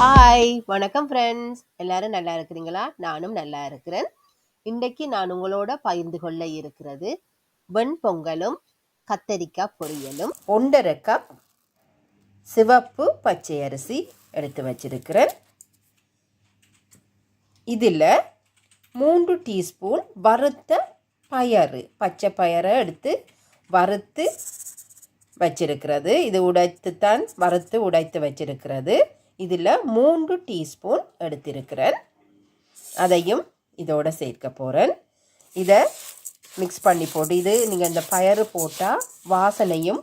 Hi வணக்கம் friends எல்லாரும் நல்லா இருக்கிறீங்களா? நானும் நல்லா இருக்கிறேன். இன்றைக்கு நான் உங்களோட பகிர்ந்து கொள்ள இருக்கிறது வெண்பொங்கலும் கத்தரிக்காய் பொரியலும் ஒன்றரை கப் சிவப்பு பச்சை அரிசி எடுத்து வச்சிருக்கிறேன். இதில் மூன்று டீஸ்பூன் வறுத்த பயறு பச்சை பயரை எடுத்து வறுத்து வச்சிருக்கிறது. இது உடைத்து தான் வறுத்து உடைத்து வச்சிருக்கிறது. இதில் மூன்று டீஸ்பூன் எடுத்திருக்கிறேன். அதையும் இதோட சேர்க்க போகிறேன். இதை மிக்ஸ் பண்ணி போட்டு இது நீங்கள் இந்த பயறு போட்டால் வாசனையும்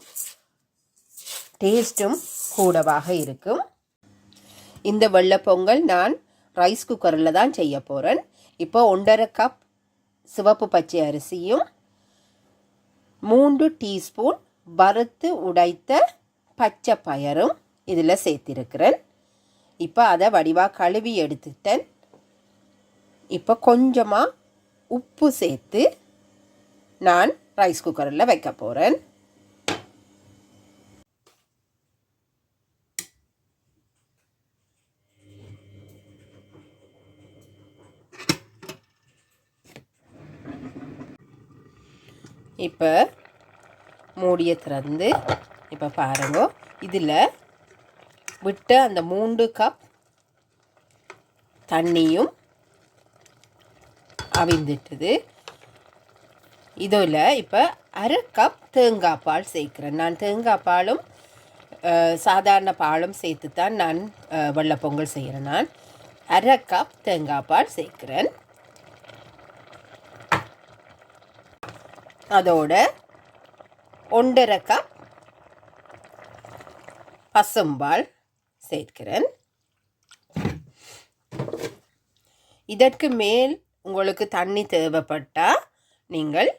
டேஸ்ட்டும் கூடவாக இருக்கும். இந்த வெள்ளை பொங்கல் நான் ரைஸ் குக்கரில் தான் செய்ய போகிறேன். இப்போ ஒன்றரை கப் சிவப்பு பச்சை அரிசியும் மூன்று டீஸ்பூன் வறுத்து உடைத்த பச்சை பயரும் இதில் சேர்த்திருக்கிறேன். இப்போ அதை வடிவாக கழுவி எடுத்துட்டேன். இப்போ கொஞ்சமாக உப்பு சேர்த்து நான் ரைஸ் குக்கரில் வைக்க போகிறேன் இப்போ மூடியை திறந்து இப்போ பாருங்க இதில் விட்ட அந்த மூன்று கப் தண்ணியும் அவிந்துட்டுது இதில் இப்போ அரை கப் தேங்காய் பால் சேர்க்குறேன். நான் தேங்காய் பாலும் சாதாரண பாலும் சேர்த்து தான் நான் வெள்ளப்பொங்கல் செய்கிறேன். நான் அரை கப் தேங்காய் பால் சேர்க்குறேன். அதோட ஒன்றரை கப் பசும்பால் சேர்க்கிறேன். இதற்கு மேல் உங்களுக்கு தண்ணி தேவைப்பட்டால் நீங்கள்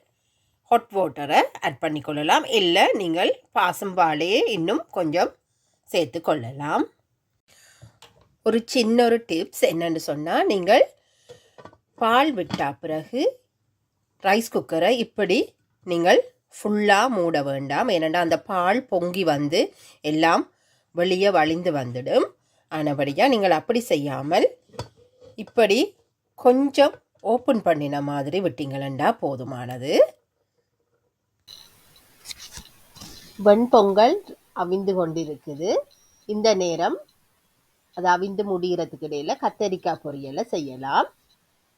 ஹாட் வாட்டரை ஆட் பண்ணிக்கொள்ளலாம் இல்லை நீங்கள் பாசம்பாலையே இன்னும் கொஞ்சம் சேர்த்து கொள்ளலாம். ஒரு சின்ன ஒரு டிப்ஸ் என்னென்னு சொன்னால் நீங்கள் பால் விட்ட பிறகு ரைஸ் குக்கரை இப்படி நீங்கள் ஃபுல்லாக மூட வேண்டாம். ஏனென்றால் அந்த பால் பொங்கி வந்து எல்லாம் வெளியே வழிந்து வந்துடும். ஆனபடியாக நீங்கள் அப்படி செய்யாமல் இப்படி கொஞ்சம் ஓப்பன் பண்ணின மாதிரி விட்டீங்களண்டா போதுமானது. வெண்பொங்கல் அவிந்து கொண்டிருக்குது. இந்த நேரம் அது அவிந்து முடிகிறதுக்கு இடையில் கத்தரிக்காய் பொரியலை செய்யலாம்.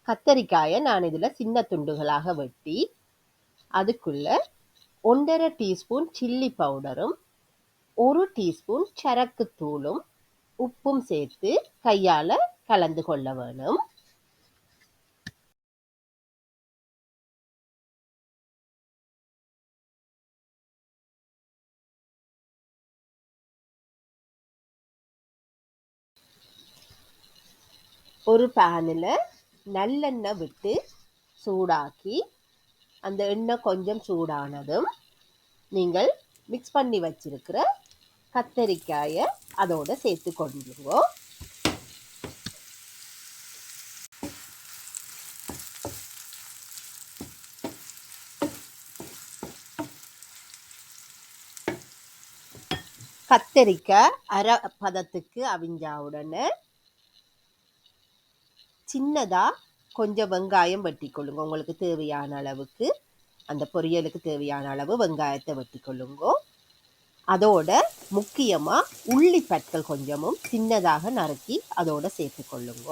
கத்தரிக்காயை நான் இதில் சின்ன துண்டுகளாக வெட்டி அதுக்குள்ளே ஒன்றரை டீஸ்பூன் சில்லி பவுடரும் ஒரு டீஸ்பூன் சரக்கு தூளும் உப்பும் சேர்த்து கையால் கலந்து கொள்ள வேணும். ஒரு பேனில் நல்லெண்ணெய் விட்டு சூடாக்கி அந்த எண்ணெய் கொஞ்சம் சூடானதும் நீங்கள் மிக்ஸ் பண்ணி வச்சிருக்கிற கத்தரிக்காயை அதோட சேர்த்து கொண்டுருவோம். கத்தரிக்காய் அரை பதத்துக்கு அவிஞ்சா உடனே சின்னதாக கொஞ்சம் வெங்காயம் வெட்டி கொள்ளுங்க உங்களுக்கு தேவையான அளவுக்கு அந்த பொரியலுக்கு தேவையான அளவு வெங்காயத்தை வெட்டி கொள்ளுங்க அதோட முக்கியமாக உள்ளி பற்கள் கொஞ்சமும் சின்னதாக நறுக்கி அதோட சேர்த்து கொள்ளுங்க.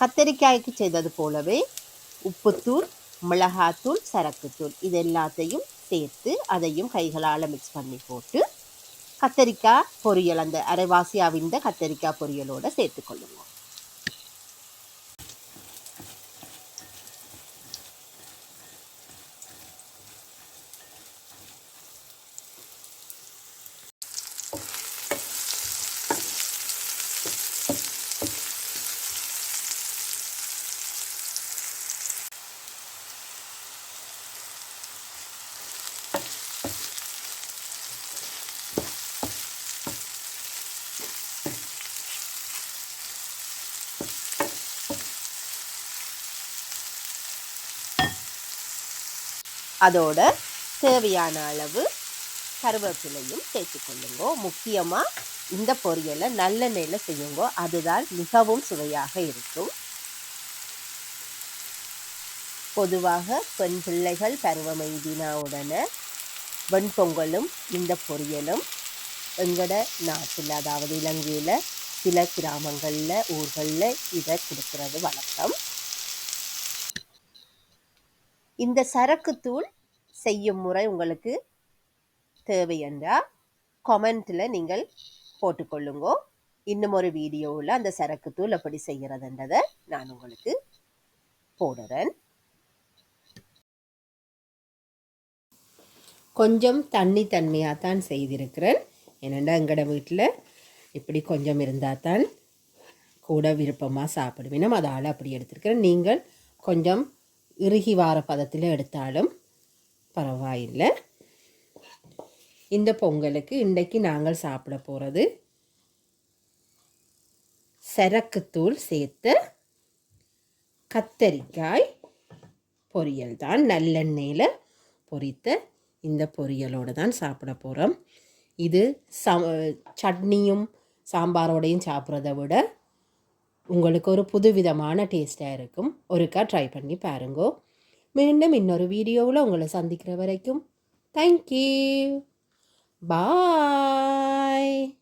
கத்தரிக்காய்க்கு செய்தது போலவே உப்புத்தூள் மிளகாத்தூள் சரக்குத்தூள் இது எல்லாத்தையும் சேர்த்து அதையும் கைகளால் மிக்ஸ் பண்ணி போட்டு கத்தரிக்காய் பொரியல் அந்த அரைவாசியாவிந்த கத்தரிக்காய் பொரியலோடு சேர்த்து அதோட தேவையான அளவு கருவேப்பிலையும் சேர்த்துக்கொள்ளுங்கோ. முக்கியமாக இந்த பொரியலை நல்லெண்ணெயில் செய்யுங்கோ. அதுதான் மிகவும் சுவையாக இருக்கும். பொதுவாக பெண் பிள்ளைகள் பருவமை தினாவுடன வெண்பொங்கலும் இந்த பொரியலும் எங்களோட நாட்டில் அதாவது இலங்கையில் சில கிராமங்களில் ஊர்களில் இதை கொடுக்கறது வழக்கம். இந்த சரக்குத்தூள் செய்யும் முறை உங்களுக்கு தேவை என்றால் கமெண்ட்டில் நீங்கள் போட்டுக்கொள்ளுங்கோ. இன்னும் ஒரு வீடியோவில் அந்த சரக்குத்தூள் எப்படி செய்கிறதுன்றதை நான் உங்களுக்கு போடுறேன். கொஞ்சம் தண்ணி தன்மையாக தான் செய்திருக்கிறேன். ஏனெண்டா எங்களோட வீட்டில் இப்படி கொஞ்சம் இருந்தால் தான் கூட விருப்பமாக சாப்பிடுவேன். அதால் அப்படி எடுத்திருக்கிறேன். நீங்கள் கொஞ்சம் இறுகி வார பதத்தில் எடுத்தாலும் பரவாயில்லை. இந்த பொங்கலுக்கு இன்றைக்கு நாங்கள் சாப்பிட போகிறது சரக்குத்தூள் சேர்த்த கத்தரிக்காய் பொரியல் தான். நல்லெண்ணெயில் பொரித்த இந்த பொரியலோடு தான் சாப்பிட போகிறோம் இது ச சட்னியும் சாம்பாரோடையும் சாப்பிட்றத விட உங்களுக்கு ஒரு புதுவிதமான டேஸ்ட்டாக இருக்கும். ஒருக்கா ட்ரை பண்ணி பாருங்கோ. மீண்டும் இன்னொரு வீடியோவில் உங்களை சந்திக்கிற வரைக்கும் தேங்க்யூ பாய்